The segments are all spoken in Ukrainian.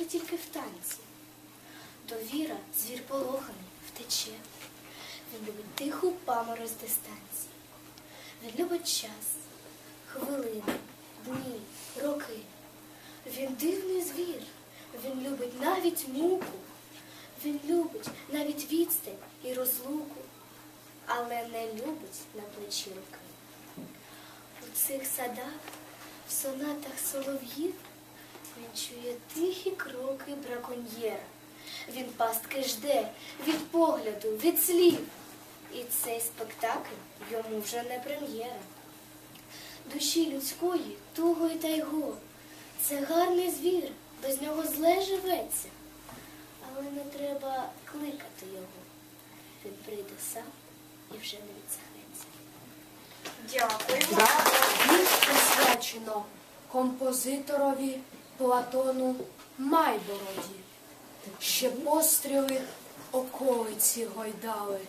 може тільки в танці. Довіра, звір полоханий, втече. Він любить тиху паморозь дистанції. Він любить час, хвилини, дні, роки. Він дивний звір. Він любить навіть муку. Він любить навіть відстань і розлуку, але не любить на плечі руки. У цих садах, в сонатах солов'їв, він чує тихі кроки браконьєра. Він пастки жде від погляду, від слів. І цей спектакль йому вже не прем'єра. Душі людської туго й тайго. Це гарний звір, без нього зле живеться. Але не треба кликати його. Він прийде сам і вже не відсахнеться. Дякую. Вірш присвячено композиторові Платону Майбороді. Ще постріли околиці гойдали.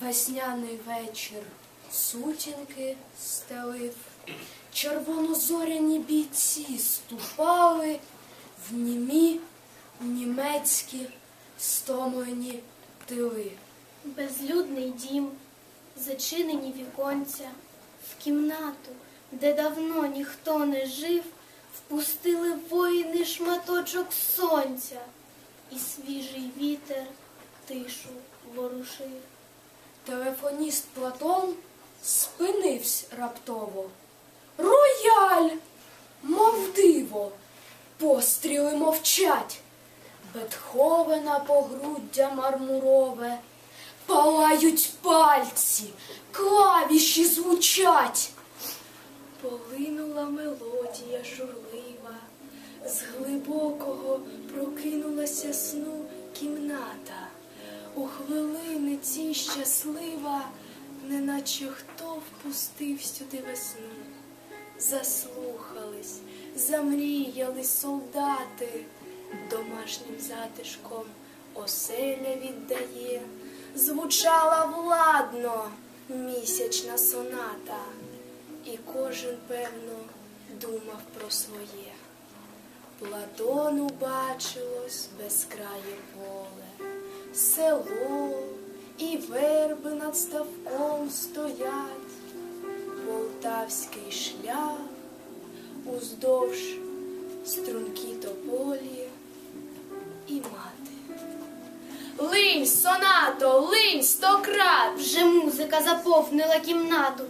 Весняний вечір сутінки стелив. Червонозоряні бійці ступали в німі німецькі стомлені тили. Безлюдний дім, зачинені віконця, в кімнату, де давно ніхто не жив, впустили воїни шматочок сонця, і свіжий вітер тишу ворушив. Телефоніст Платон спинився раптово. Рояль, мов диво, постріли мовчать. Бетховена погруддя мармурове, палають пальці, клавіші звучать. Полинула мелодія журлива, з глибокого прокинулася сну кімната. У хвилини ці щаслива, неначе хто впустив сюди весну. Заслухались, замріяли солдати, домашнім затишком оселя віддає, звучала владно місячна соната, і кожен, певно, думав про своє. Платону бачилось безкрає поле, село і верби над ставком стоять, полтавський шлях уздовж стрункі тополі і мати. Линь, сонато, линь стократ! Вже музика заповнила кімнату,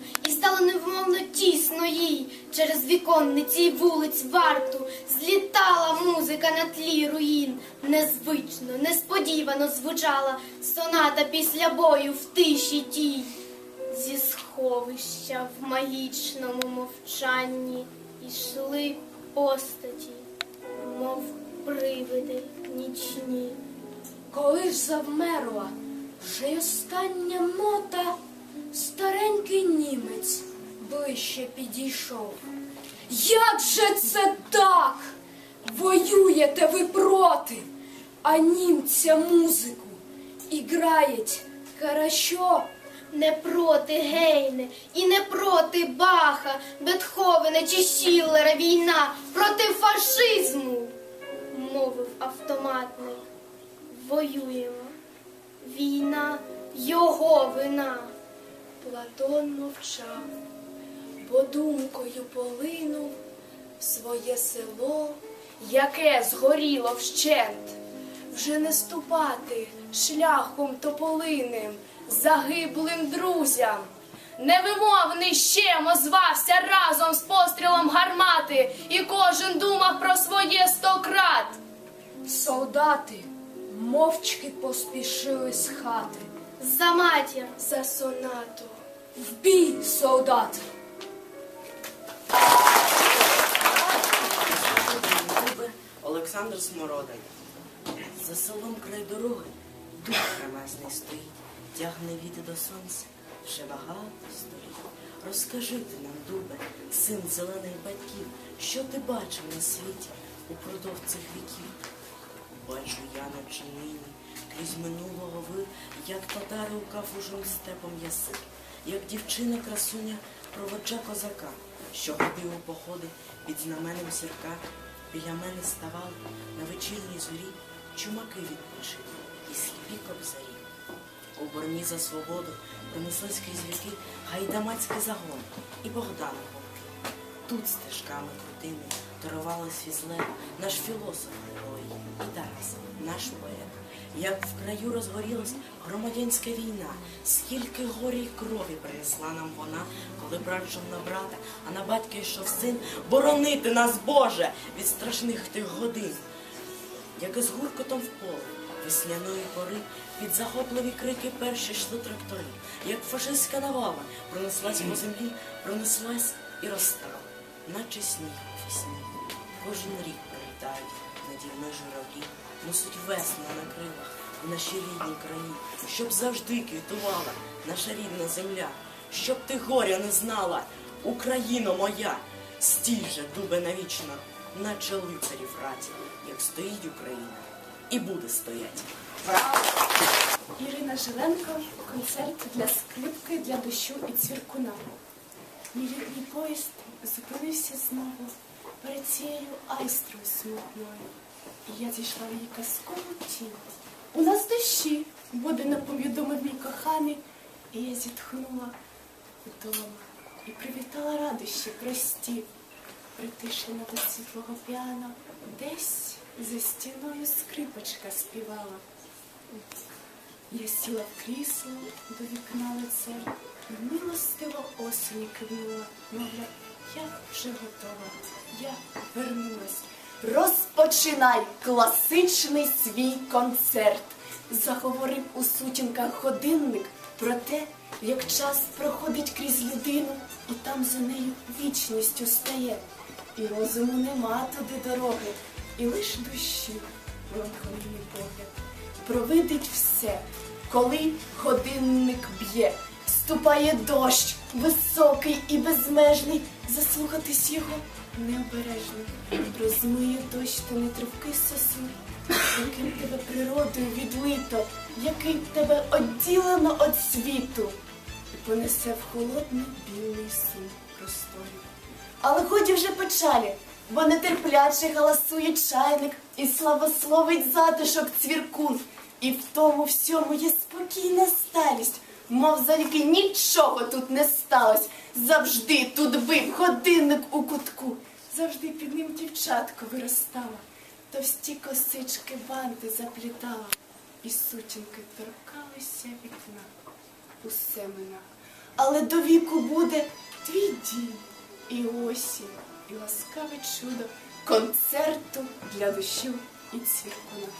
стало невмовно тісно їй. Через віконниці й вулиць варту злітала музика на тлі руїн. Незвично, несподівано звучала соната після бою в тиші тій. Зі сховища в магічному мовчанні йшли постаті, мов привиди нічні. Коли ж завмерла вже й остання нота, старенький німець ближче підійшов. Як же це так? Воюєте ви проти, а німця музику іграють хорошо. Не проти Гейне і не проти Баха, Бетховена чи Шіллера війна, проти фашизму, мовив автоматник. Воюємо. Війна його вина. Платон мовчав, бо думкою полинув в своє село, яке згоріло вщент, вже не ступати шляхом тополиним, загиблим друзям. Невимовний щем озвався разом з пострілом гармати, і кожен думав про своє стократ. Солдати мовчки поспішили з хати. За матір. За сонату. В бій, солдати! Олександр Смородин. За селом край дороги дух ремесний стоїть, тягне віти до сонця, вже багато століть. Розкажи ти нам, дубе, син зелених батьків, що ти бачив на світі упродовж цих віків. Бачу я на чинині, крізь минулого ви, як татари у кафужим степом яси, як дівчина красуня проводжа козака. що ходив у походи під знаменем сірка, біля мене ставали на вечірній зорі чумаки відпочили і сліпі кобзарі. У борні за свободу пронеслись крізь віки гайдамацький загон і Богдана полки. Тут стежками крутими торувалась візле наш філософ герой і Тарас, наш поет. Як в краю розгорілась громадянська війна, скільки горя й крові принесла нам вона, коли брат йшов на брата, а на батька йшов син, боронити нас, Боже, від страшних тих годин. Як із гуркотом в поле весняної пори під захопливі крики перші йшли трактори, як фашистська навала пронеслась по землі, пронеслась і розстала, наче сніг у весні. Кожен рік прилітають наді мною журавлі, несуть весну на крилах в нашій рідній краї, щоб завжди квітувала наша рідна земля, щоб ти горя не знала, Україно моя, стій же, дубе навічно, наче лицарі в раті, як стоїть Україна, і буде стоять. Ірина Жиленко, концерт для скрипки, для дощу і цвіркуна. Мій поїзд зупинився знову перед цією айстрою смутною. І я зійшла в її казкову тінь. У нас дощі, буде наповідомив мій коханий, і я зітхнула вдома і привітала радощі прості, притишена до світлого піано, десь за стіною скрипочка співала. Я сіла в крісло до вікна лице, милостиво осені кивнула, мовляв, я вже готова, я вернулась. Розпочинай класичний свій концерт. Заговорив у сутінках годинник про те, як час проходить крізь людину, і там за нею вічністю стає. І розуму нема туди дороги, і лиш душі меланхолійний погляд провидить все, коли годинник б'є, ступає дощ, високий і безмежний, заслухатись його необережно. Розмиє дощ та нетривкий сосуд, яким тебе природою відлито, який тебе одділено від світу, і понесе в холодний білий сум просторі. Але годі вже печалі, бо нетерпляче галасує чайник і славословить затишок цвіркун. І в тому всьому є спокійна сталість, мов завіки нічого тут не сталось. Завжди тут бив годинник у кутку, завжди під ним дівчатко виростала, товсті косички банти заплітала, і сутінки торкалися вікна. Усе мина. Але до віку буде твій дім і осінь, і ласкаве чудо концерту для дощу і цвіркуна.